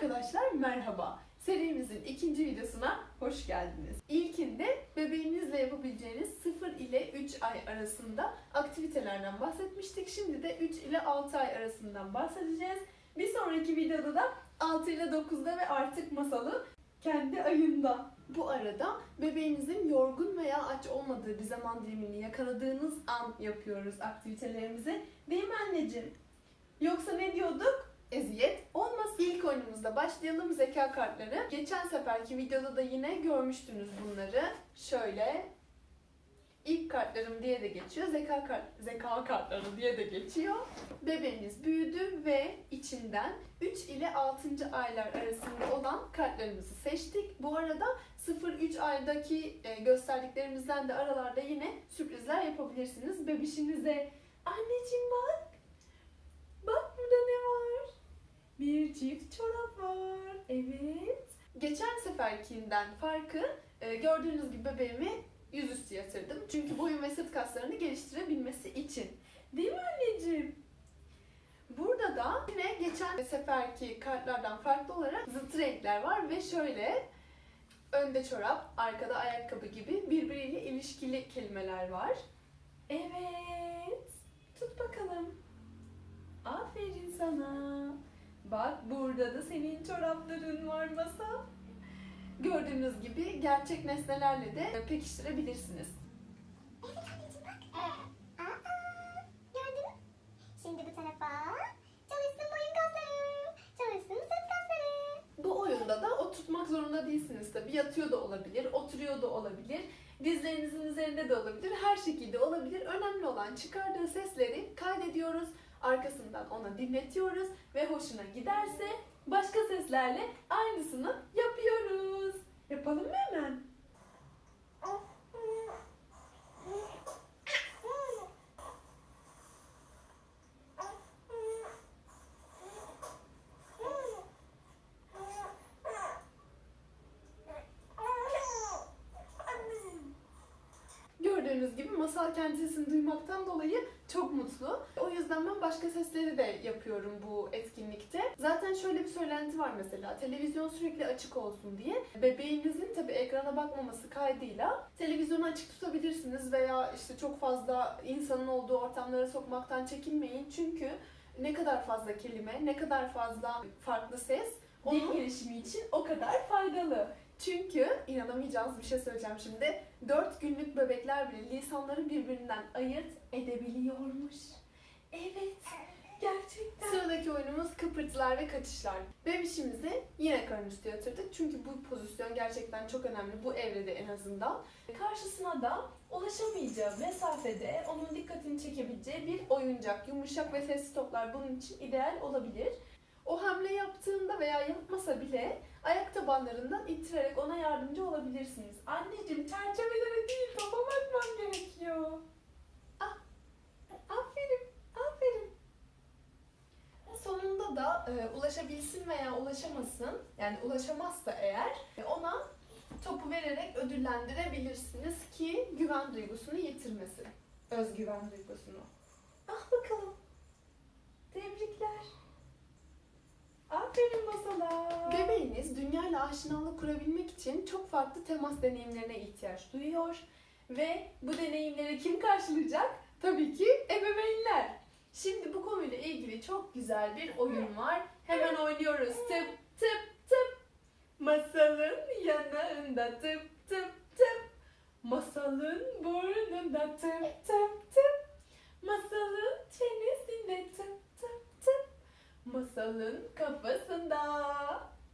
Arkadaşlar merhaba. Serimizin ikinci videosuna hoş geldiniz. İlkinde bebeğinizle yapabileceğiniz 0 ile 3 ay arasında aktivitelerden bahsetmiştik. Şimdi de 3 ile 6 ay arasından bahsedeceğiz. Bir sonraki videoda da 6 ile 9'da ve artık masalı kendi ayında. Bu arada bebeğinizin yorgun veya aç olmadığı bir zaman dilimini yakaladığınız an yapıyoruz aktivitelerimizi. Değil mi anneciğim? Yoksa ne diyorduk? Eziyet olmasın. İlk oyunumuzda başlayalım zeka kartları. Geçen seferki videoda da yine görmüştünüz bunları. Şöyle ilk kartlarım diye de geçiyor. Zeka kart zeka kartları diye de geçiyor. Bebeğiniz büyüdü ve içinden 3 ile 6. aylar arasında olan kartlarımızı seçtik. Bu arada 0-3 aydaki e, gösterdiklerimizden de aralarda yine sürprizler yapabilirsiniz. Bebişinize anneciğim bak burada ne var? Bir çift çorap var. Evet. Geçen seferkinden farkı e, gördüğünüz gibi bebeğimi yüzüstü yatırdım. Çünkü boyun ve sırt kaslarını geliştirebilmesi için. Değil mi anneciğim? Burada da yine geçen seferki kartlardan farklı olarak zıt renkler var ve şöyle önde çorap, arkada ayakkabı gibi birbiriyle ilişkili kelimeler var. Evet. Tut bakalım. Aferin sana. Bak burada da senin çorapların var masa. Gördüğünüz gibi gerçek nesnelerle de pekiştirebilirsiniz. Bu oyunda da o tutmak zorunda değilsiniz tabii. Yatıyor da olabilir, oturuyor da olabilir. Dizlerinizin üzerinde de olabilir. Her şekilde olabilir. Önemli olan çıkardığı sesleri kaydediyoruz. Arkasından ona dinletiyoruz ve hoşuna giderse başka seslerle aynısını yapıyoruz. Yapalım mı hemen? Gördüğünüz gibi masal kendi sesini duymaktan dolayı çok mutlu. O yüzden ben başka sesleri de yapıyorum bu etkinlikte. Zaten şöyle bir söylenti var mesela. Televizyon sürekli açık olsun diye. Bebeğinizin tabii ekrana bakmaması kaydıyla televizyonu açık tutabilirsiniz veya işte çok fazla insanın olduğu ortamlara sokmaktan çekinmeyin. Çünkü ne kadar fazla kelime, ne kadar fazla farklı ses onun gelişimi için o kadar faydalı. Çünkü inanamayacağınız bir şey söyleyeceğim şimdi. 4 günlük bebekler bile lisanları birbirinden ayırt edebiliyormuş. Evet. Gerçekten. Sıradaki oyunumuz kıpırtılar ve kaçışlar. Bebişimizi yine karnüstü yatırdık. Çünkü bu pozisyon gerçekten çok önemli. Bu evrede en azından. Karşısına da ulaşamayacağı mesafede onun dikkatini çekebileceği bir oyuncak. Yumuşak ve sessiz toplar bunun için ideal olabilir. O hamle yaptığında veya yapmasa bile ayak tabanlarından ittirerek ona yardımcı olabilirsiniz. Anneciğim çerçevelere değil topa bakman gerekiyor. Ah, aferin, aferin. Sonunda da e, ulaşabilsin veya ulaşamasın, yani ulaşamazsa eğer e, ona topu vererek ödüllendirebilirsiniz ki güven duygusunu yitirmesin. Özgüven duygusunu. Ah bakalım. Masala. Bebeğiniz dünyayla aşinalık kurabilmek için çok farklı temas deneyimlerine ihtiyaç duyuyor. Ve bu deneyimleri kim karşılayacak? Tabii ki ebeveynler. Şimdi bu konuyla ilgili çok güzel bir oyun var. Hemen oynuyoruz. Tıp tıp tıp. Masalın yanağında tıp tıp tıp. Masalın burnunda tıp tıp tıp. Masalın çenesinde tıp. Masalın kafasında.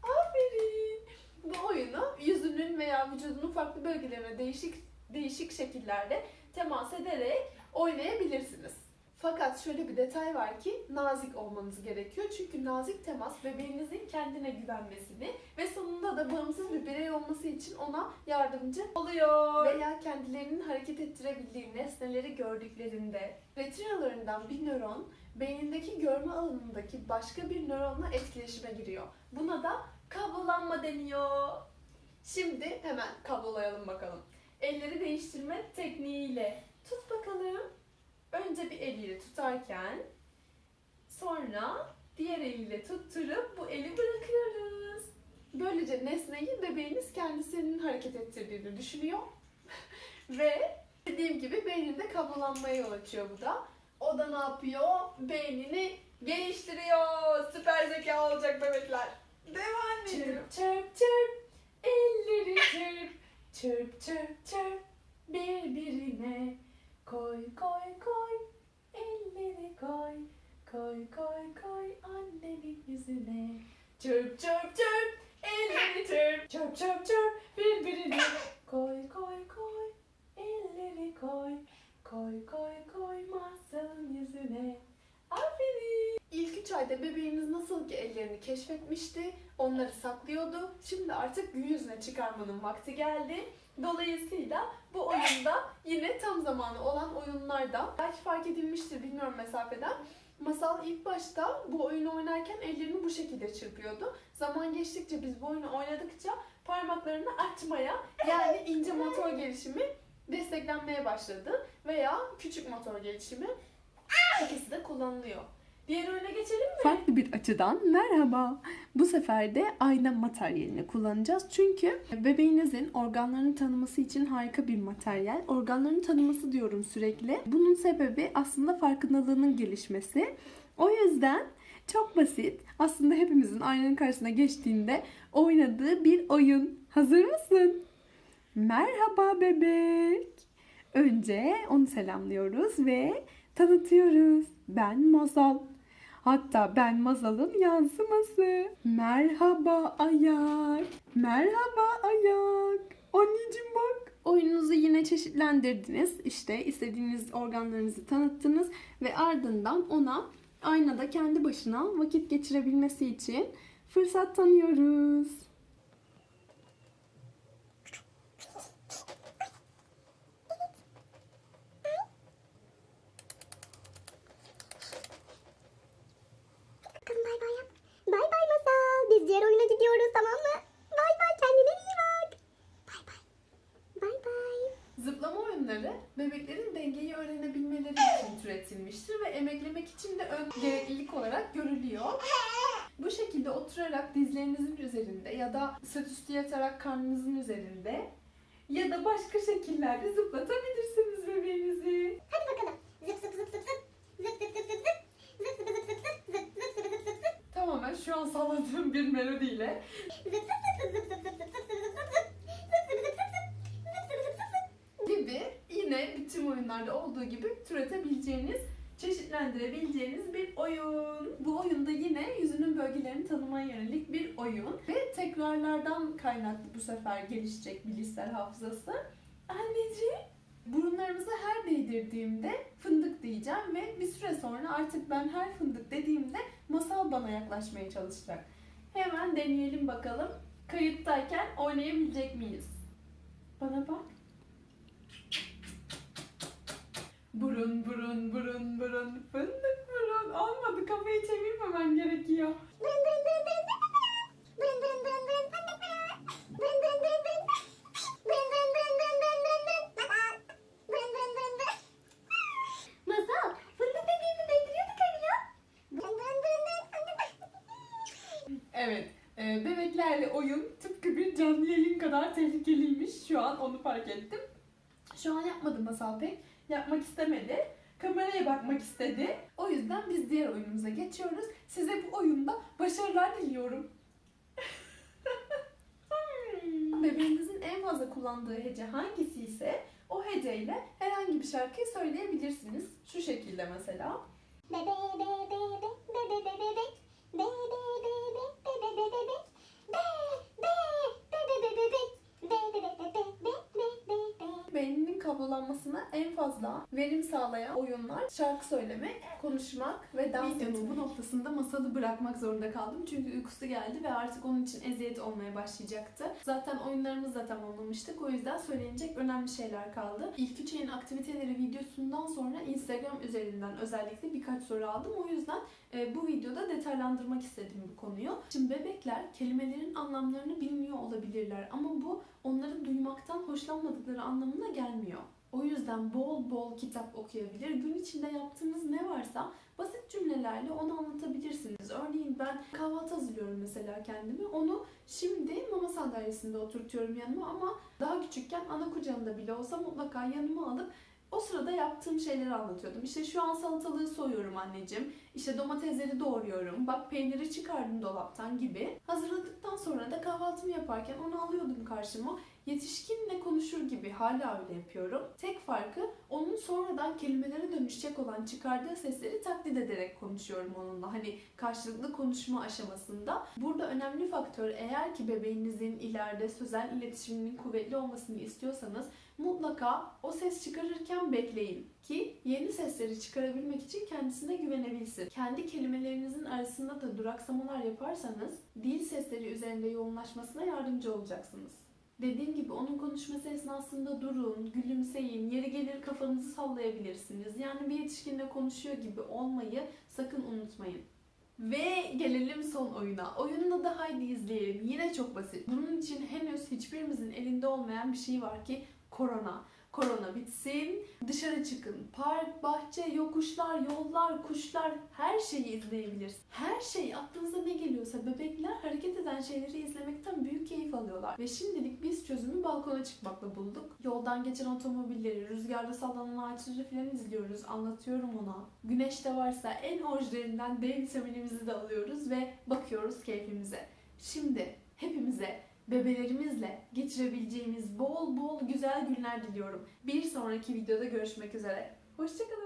Aferin. Bu oyunu yüzünün veya vücudunun farklı bölgelerine değişik değişik şekillerde temas ederek oynayabilirsiniz. Fakat şöyle bir detay var ki nazik olmanız gerekiyor. Çünkü nazik temas bebeğinizin kendine güvenmesini ve sonunda da bağımsız bir birey olması için ona yardımcı oluyor. Veya kendilerinin hareket ettirebildiği nesneleri gördüklerinde retinalarından bir nöron beynindeki görme alanındaki başka bir nöronla etkileşime giriyor. Buna da kablolanma deniyor. Şimdi hemen kablolayalım bakalım. Elleri değiştirme tekniğiyle. Tut bakalım. Önce bir eliyle tutarken sonra diğer eliyle tutturup bu eli bırakıyoruz. bebeğiniz kendisinin hareket ettirdiğini düşünüyor. Ve dediğim gibi beyninde kablolanmaya yol açıyor bu da. O da ne yapıyor? Beynini geliştiriyor. Süper zeka olacak bebekler. Devam edelim. Çırp çırp çırp. Elleri çırp. Çırp çırp çırp. Birbirine koy koy koy. Elleri koy. Koy koy koy annenin yüzüne. Çırp çırp çırp. Elleri çırp. Çırp çırp çırp. Birbirine koy koy koy. Elleri koy. Koy koy koy masanın yüzüne. Aferin. İlk üç ayda bebeğiniz nasıl ki ellerini keşfetmişti, onları saklıyordu. Şimdi artık gün yüzüne çıkarmanın vakti geldi. Dolayısıyla bu oyunda yine tam zamanı olan oyunlarda belki fark edilmiştir bilmiyorum mesafeden. Masal ilk başta bu oyunu oynarken ellerini bu şekilde çırpıyordu. Zaman geçtikçe biz bu oyunu oynadıkça parmaklarını açmaya yani ince motor gelişimi desteklenmeye başladı veya küçük motor gelişimi ikisi de kullanılıyor. Diğer oyuna geçelim mi? Farklı bir açıdan merhaba. Bu sefer de ayna materyalini kullanacağız. Çünkü bebeğinizin organlarını tanıması için harika bir materyal. Organlarını tanıması diyorum sürekli. Bunun sebebi aslında farkındalığının gelişmesi. O yüzden çok basit. Aslında hepimizin aynanın karşısına geçtiğinde oynadığı bir oyun. Hazır mısın? Merhaba bebek. Önce onu selamlıyoruz ve tanıtıyoruz. Ben Mazal. Hatta ben Mazal'ın yansıması. Merhaba ayak. Merhaba ayak. Anneciğim bak. Oyununuzu yine çeşitlendirdiniz. İşte istediğiniz organlarınızı tanıttınız ve ardından ona aynada kendi başına vakit geçirebilmesi için fırsat tanıyoruz. bebeklerin dengeyi öğrenebilmeleri için türetilmiştir ve emeklemek için de ön gereklilik olarak görülüyor. Bu şekilde oturarak dizlerinizin üzerinde ya da sırt üstü yatarak karnınızın üzerinde ya da başka şekillerde zıplatabilirsiniz bebeğinizi. Hadi bakalım. Zıp zıp zıp zıp Tamamen şu an salladığım bir melodiyle. Oyunlarda olduğu gibi türetebileceğiniz, çeşitlendirebileceğiniz bir oyun. Bu oyunda yine yüzünün bölgelerini tanımaya yönelik bir oyun ve tekrarlardan kaynaklı bu sefer gelişecek bilişsel hafızası. Anneciğim, burunlarımızı her değdirdiğimde fındık diyeceğim ve bir süre sonra artık ben her fındık dediğimde masal bana yaklaşmaya çalışacak. Hemen deneyelim bakalım. Kayıttayken oynayabilecek miyiz? Bana bak. Burun burun burun burun fındık burun. Olmadı kafayı çevirmemen gerekiyor. Burun burun burun burun fındık burun. Masal. Burun burun burun burun. Masal fındık Evet. Bebeklerle oyun tıpkı bir canlı yayın kadar tehlikeliymiş. Şu an onu fark ettim. Şu an yapmadım masal pek yapmak istemedi. Kameraya bakmak istedi. O yüzden biz diğer oyunumuza geçiyoruz. Size bu oyunda başarılar diliyorum. Hmm. Bebeğinizin en fazla kullandığı hece hangisi ise o heceyle herhangi bir şarkıyı söyleyebilirsiniz. Şu şekilde mesela. Bebe be be be be be be be be. Be be be be be be be Beyninin kablolanmasına en fazla verim sağlayan oyunlar şarkı söylemek, konuşmak ve dans Videonun etmek. bu noktasında masalı bırakmak zorunda kaldım. Çünkü uykusu geldi ve artık onun için eziyet olmaya başlayacaktı. Zaten oyunlarımızı da tamamlamıştık. O yüzden söylenecek önemli şeyler kaldı. İlk üç ayın aktiviteleri videosundan sonra Instagram üzerinden özellikle birkaç soru aldım. O yüzden e, bu videoda detaylandırmak istedim bu konuyu. Şimdi bebekler kelimelerin anlamlarını bilmiyor olabilirler ama bu onların duymaktan hoşlanmadıkları anlamına gelmiyor. O yüzden bol bol kitap okuyabilir. Gün içinde yaptığınız ne varsa basit cümlelerle onu anlatabilirsiniz. Örneğin ben kahvaltı hazırlıyorum mesela kendime. Onu şimdi mama sandalyesinde oturtuyorum yanıma ama daha küçükken ana kucağımda bile olsa mutlaka yanıma alıp o sırada yaptığım şeyleri anlatıyordum. İşte şu an salatalığı soyuyorum anneciğim. İşte domatesleri doğruyorum. Bak peyniri çıkardım dolaptan gibi. Hazırladıktan sonra da kahvaltımı yaparken onu alıyordum karşıma. Yetişkinle konuşur gibi hala öyle yapıyorum. Tek farkı onun sonradan kelimelere dönüşecek olan çıkardığı sesleri taklit ederek konuşuyorum onunla. Hani karşılıklı konuşma aşamasında. Burada önemli faktör eğer ki bebeğinizin ileride sözel iletişiminin kuvvetli olmasını istiyorsanız mutlaka o ses çıkarırken bekleyin ki yeni sesleri çıkarabilmek için kendisine güvenebilsin. Kendi kelimelerinizin arasında da duraksamalar yaparsanız dil sesleri üzerinde yoğunlaşmasına yardımcı olacaksınız. Dediğim gibi onun konuşması esnasında durun, gülümseyin, yeri gelir kafanızı sallayabilirsiniz. Yani bir yetişkinle konuşuyor gibi olmayı sakın unutmayın. Ve gelelim son oyuna. Oyunun adı Haydi izleyelim. Yine çok basit. Bunun için henüz hiçbirimizin elinde olmayan bir şey var ki korona. Korona bitsin, dışarı çıkın. Park, bahçe, yokuşlar, yollar, kuşlar her şeyi izleyebilirsiniz. Her şey aklınıza ne geliyorsa bebekler hareket eden şeyleri izlemekten büyük keyif alıyorlar. Ve şimdilik biz çözümü balkona çıkmakla bulduk. Yoldan geçen otomobilleri, rüzgarda sallanan ağaçları falan izliyoruz. Anlatıyorum ona. Güneş de varsa en orijinalinden D vitaminimizi de alıyoruz ve bakıyoruz keyfimize. Şimdi hepimize bebelerimizle geçirebileceğimiz bol bol güzel günler diliyorum. Bir sonraki videoda görüşmek üzere. Hoşçakalın.